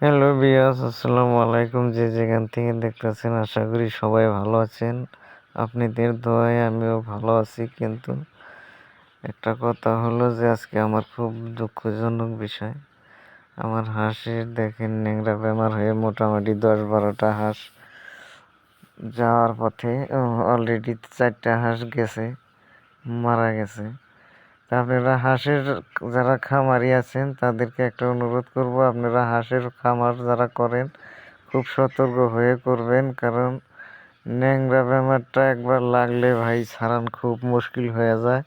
Hello বিয়াস আসসালামু আলাইকুম। যে যেখান থেকে দেখতেছেন, আশা করি সবাই ভালো আছেন। আপনাদের দোয়ায় আমিও ভালো আছি, কিন্তু একটা কথা হলো যে, আজকে আমার খুব দুঃখজনক বিষয়। আমার হাঁসের দেখেন ন্যাংরা বেমার হয়ে মোটামুটি দশ বারোটা হাঁস যাওয়ার পথে অলরেডি চারটা হাঁস গেছে, মারা গেছে। আপনারা হাঁসের যারা খামারি আছেন, তাদেরকে একটা অনুরোধ করব, আপনারা হাঁসের খামার যারা করেন, খুব সতর্ক হয়ে করবেন। কারণ ন্যাংরা বেমারটা একবার লাগলে ভাই ছাড়ান খুব মুশকিল হয়ে যায়।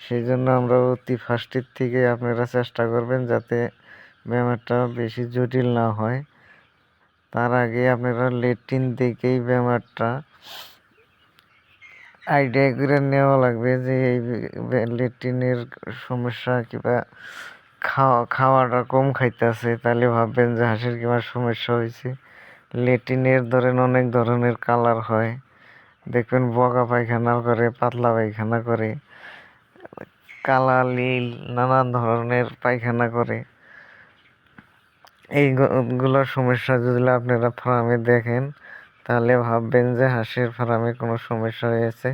সেই জন্য আমরা অতি ফার্স্টের থেকে আপনারা চেষ্টা করবেন যাতে বেমারটা বেশি জটিল না হয়। তার আগে আপনারা লেট্রিন দেখেই বেমারটা আইডিয়া করে নেওয়া লাগবে যে এই লেট্রিনের সমস্যা কিংবা খাওয়া, খাওয়াটা কম খাইতেছে, তাহলে ভাববেন যে হাঁসের কিংবা সমস্যা হয়েছে লেট্রিনের ধরেন অনেক ধরনের কালার হয়। দেখবেন বগা পায়খানা করে, পাতলা পায়খানা করে, কালা, নীল নানান ধরনের পায়খানা করে। এইগুলোর সমস্যা যদি আপনারা ফার্মে দেখেন তাহলে ভাববেন যে হাঁসের ফার্মে কোনো সমস্যা হয়েছে।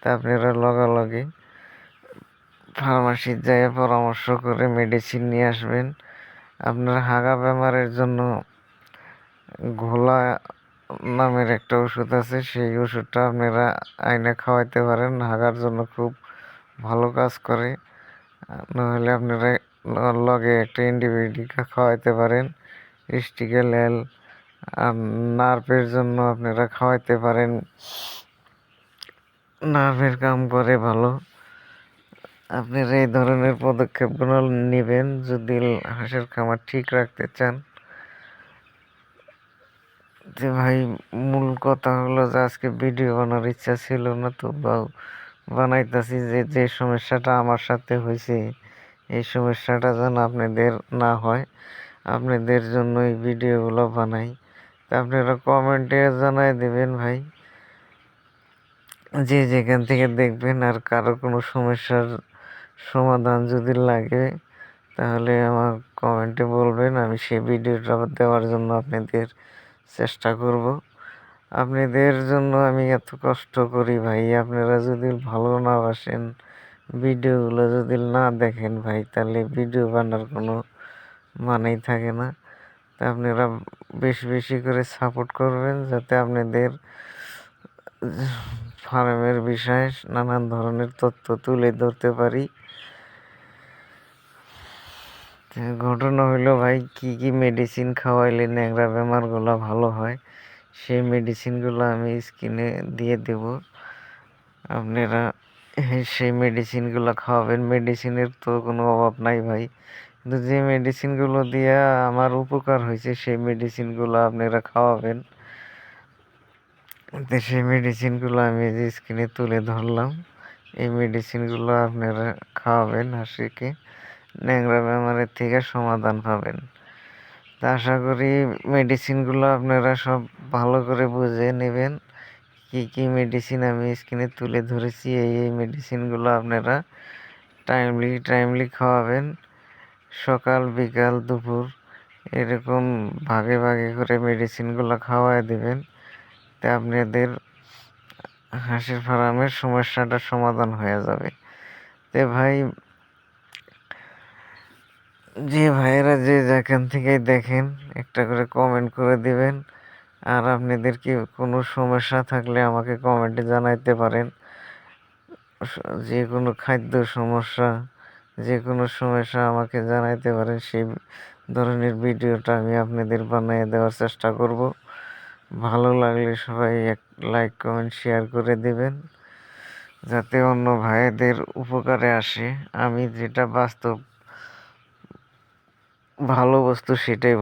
তা আপনারা লগালগি ফার্মাসির যায় পরামর্শ করে মেডিসিন নিয়ে আসবেন। আপনার হাগা বেমারের জন্য ঘোলা নামের একটা ওষুধ আছে, সেই ওষুধটা আপনারা আইনে খাওয়াইতে পারেন। হাগার জন্য খুব ভালো কাজ করে। নাহলে আপনারা লগে একটা অ্যান্টিবায়োটিক খাওয়াইতে পারেন। স্টিকেল এল নার্ভের জন্য আপনারা খাওয়াইতে পারেন। নার্ভের কাম করে ভালো। আপনারা এই ধরনের পদক্ষেপগুলো নেবেন যদি হাঁসের খামার ঠিক রাখতে চান। যে ভাই, মূল কথা হলো যে আজকে ভিডিও বানার ইচ্ছা ছিল না, তো বানাইতেছি যে যে সমস্যাটা আমার সাথে হয়েছে এই সমস্যাটা যেন আপনাদের না হয়। আপনাদের জন্য এই ভিডিওগুলো বানাই। আপনারা কমেন্টে জানাই দেবেন ভাই। যে যেখান থেকে দেখবেন আর কারও কোনো সমস্যার সমাধান যদি লাগে, তাহলে আমার কমেন্টে বলবেন। আমি সেই ভিডিওটা দেওয়ার জন্য আপনাদের চেষ্টা করব। আপনাদের জন্য আমি এত কষ্ট করি ভাই। আপনারা যদি ভালো না বাসেন, ভিডিওগুলো যদি না দেখেন ভাই, তাহলে ভিডিও বানার কোনো মানেই থাকে না। তা আপনারা বেশি বেশি করে সাপোর্ট করবেন, যাতে আপনাদের ফার্মের বিষয়ে নানান ধরনের তথ্য তুলে ধরতে পারি। ঘটনা হইল ভাই, কি কি মেডিসিন খাওয়াইলে ন্যাংরা বেমারগুলো ভালো হয়, সেই মেডিসিনগুলো আমি স্কিনে দিয়ে দেব। আপনারা সেই মেডিসিনগুলো খাওয়াবেন। মেডিসিনের তো কোনো অভাব নাই ভাই। কিন্তু যে মেডিসিনগুলো দিয়ে আমার উপকার হয়েছে, সেই মেডিসিনগুলো আপনারা খাওয়াবেন। তো সেই মেডিসিনগুলো আমি যে স্ক্রিনে তুলে ধরলাম, এই মেডিসিনগুলো আপনারা খাওয়াবেন হাসিকে, ন্যাংরা বেমারের থেকে সমাধান পাবেন। তা আশা করি মেডিসিনগুলো আপনারা সব ভালো করে বুঝে নেবেন, কি কি মেডিসিন আমি স্ক্রিনে তুলে ধরেছি, এই এই মেডিসিনগুলো আপনারা টাইমলি টাইমলি খাওয়াবেন। সকাল, বিকাল, দুপুর এরকম ভাগে ভাগে করে মেডিসিনগুলো খাওয়াই দেবেন। তা আপনাদের হাঁসের ফার্মের সমস্যাটা সমাধান হয়ে যাবে। তে ভাই, যে ভাইয়েরা যে যেখান থেকে দেখেন, একটা করে কমেন্ট করে দিবেন। আর আপনাদের কি কোনো সমস্যা থাকলে আমাকে কমেন্টে জানাইতে পারেন। যে কোনো খাদ্য সমস্যা যে কোনো সমস্যা আমাকে জানাইতে পারেন সেই ধরনের ভিডিওটা আমি আপনাদের বানিয়ে দেওয়ার চেষ্টা করব। ভালো লাগলে সবাই এক লাইক, কমেন্ট, শেয়ার করে দেবেন, যাতে অন্য ভাইদের উপকারে আসে। আমি যেটা বাস্তব ভালো বস্তু সেটাই